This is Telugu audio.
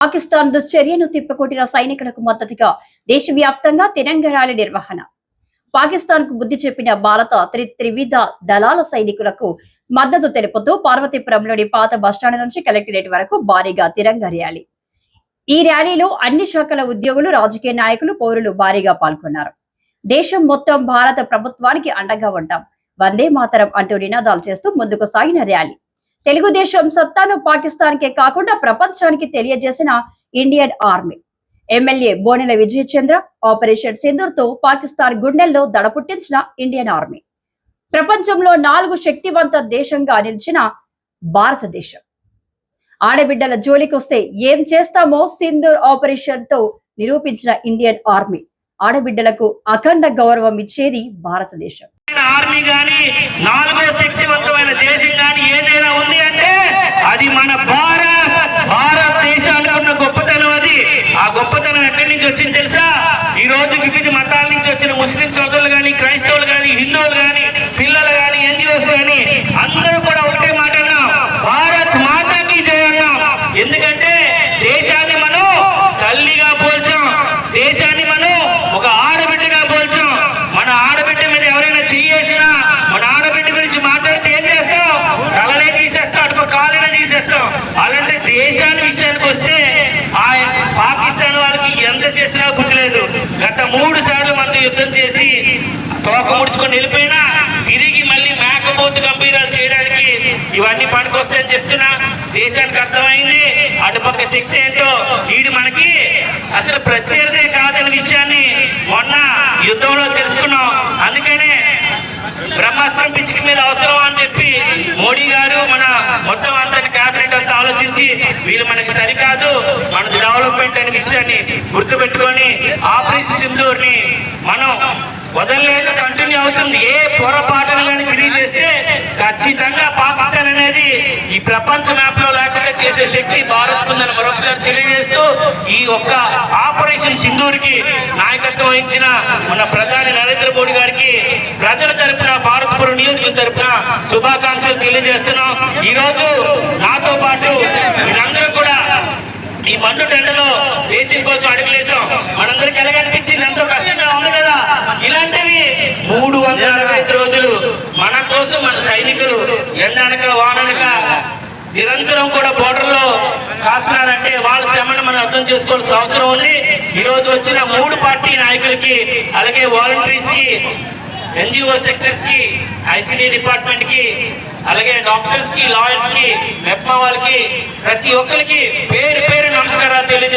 పాకిస్తాన్ దుశ్చర్యను తిప్పకొట్టిన సైనికులకు మద్దతుగా దేశవ్యాప్తంగా తిరంగ ర్యాలీ నిర్వహణ. పాకిస్తాన్కు బుద్ధి చెప్పిన భారత త్రి త్రివిధ దళాల సైనికులకు మద్దతు తెలుపుతూ పార్వతీపురంలోని పాత బస్టాండ్ నుంచి కలెక్టరేట్ వరకు భారీగా తిరంగ ర్యాలీ ఈ ర్యాలీలో అన్ని శాఖల ఉద్యోగులు రాజకీయ నాయకులు పౌరులు భారీగా పాల్గొన్నారు. దేశం మొత్తం భారత ప్రభుత్వానికి అండగా ఉంటాం. వందే మాతరం అంటూ నినాదాలు చేస్తూ ముందుకు సాగిన ర్యాలీ. తెలుగుదేశం సత్తాను పాకిస్తాన్కే కాకుండా ప్రపంచానికి తెలియజేసిన Indian army. MLA Bonela Vijayachandra operation సింధూర్తో Pakistan గుండెల్లో దడ పుట్టించిన ఇండియన్ ఆర్మీ. ప్రపంచంలో నాలుగు శక్తివంత దేశంగా నిలిచిన భారతదేశం. ఆడబిడ్డల జోలికొస్తే ఏం చేస్తామో సింధూర్ ఆపరేషన్తో నిరూపించిన ఇండియన్ ఆర్మీ. ఆడబిడ్డలకు అఖండ గౌరవం ఇచ్చేది భారతదేశం. ఆర్మీ కానీ నాలుగో శక్తివంతమైన దేశం కానీ ఏదైనా ఉంది అంటే అది మన భారత్. భారతదేశానికి ఉన్న గొప్పతనం అది. ఆ గొప్పతనం ఎక్కడి నుంచి వచ్చింది తెలుసా? ఈ రోజు వివిధ మతాల నుంచి వచ్చిన ముస్లిం సోదరులు కానీ క్రైస్తవులు కానీ హిందువులు కానీ పిల్లలు కానీ ఎన్జిఓస్ కానీ అందరూ కూడా ఒకటే మాట అన్నాం. భారత్ మాతాకి జయ అన్నాం. ఎందుకంటే దేశాన్ని మనం తల్లిగా అలాంటి దేశాల విషయానికి వస్తే ఆ పాకిస్తాన్ వాళ్ళకి ఎంత చేసినా గుర్తులేదు. గత మూడు సార్లు మనతో యుద్ధం చేసి తోక ముడుచుకొని వెళ్ళిపోయినా తిరిగి మళ్ళీ మేకపోతు గంభీరాలు చేయడానికి ఇవన్నీ పనికొస్తాయని చెప్తున్నా. దేశానికి అర్థమైంది. అటుపక్క శక్తి ఏంటో వీడు మనకి అసలు ప్రత్యర్థే కాదనే విషయాన్ని మొన్న యుద్ధంలో తెలుసుకున్నాం. అందుకనే బ్రహ్మాస్త్రం పిచ్చికి మీద అవసరం అని చెప్పి మోడీ గారు మన మొత్తం అంతా అంతా ఆలోచించి వీళ్ళు మనకి సరికాదు. మన డెవలప్మెంట్ అనే విషయాన్ని గుర్తుపెట్టుకొని ఆపరేషన్ సింధూర్ని మనం వదలలేదు కంటిన్యూ అవుతుంది. ఏ పొరపాటును కానీ తిరిగి చేస్తే ఖచ్చితంగా పాకిస్తాన్ అనేది ఈ ప్రపంచ మ్యాప్లో లేకుండా చేసే శక్తి భారత్ ఉందని మరొకసారి తెలియజేస్తూ ఈ ఒక్క ఆపరేషన్ సింధూర్కి నాయకత్వం వహించిన మన ప్రధాని నరేంద్ర మోడీ గారికి ప్రజల తరపున భారతపురం నియోజకవర్గం తరపున శుభాకాంక్షలు తెలియజేస్తున్నాం. ఈ రోజు నాతో సైనికులు ఎండనక వాననక నిరంతరం కూడా బోర్డర్లో కాస్తున్నారంటే వాళ్ళ శ్రమను మనం అర్థం చేసుకోవాల్సిన అవసరం ఉంది. ఈ రోజు వచ్చిన మూడు పార్టీ నాయకులకి అలాగే వాలంటీర్స్కి ఎన్జిఓ సెక్టర్స్కి కి డిపార్ట్మెంట్కి డిపార్ట్మెంట్కి అలాగే డాక్టర్స్కి లాయర్స్కి మెప్మా వాళ్ళకి ప్రతి ఒక్కరికి పేరు పేరు నమస్కారాలు తెలియజేస్తారు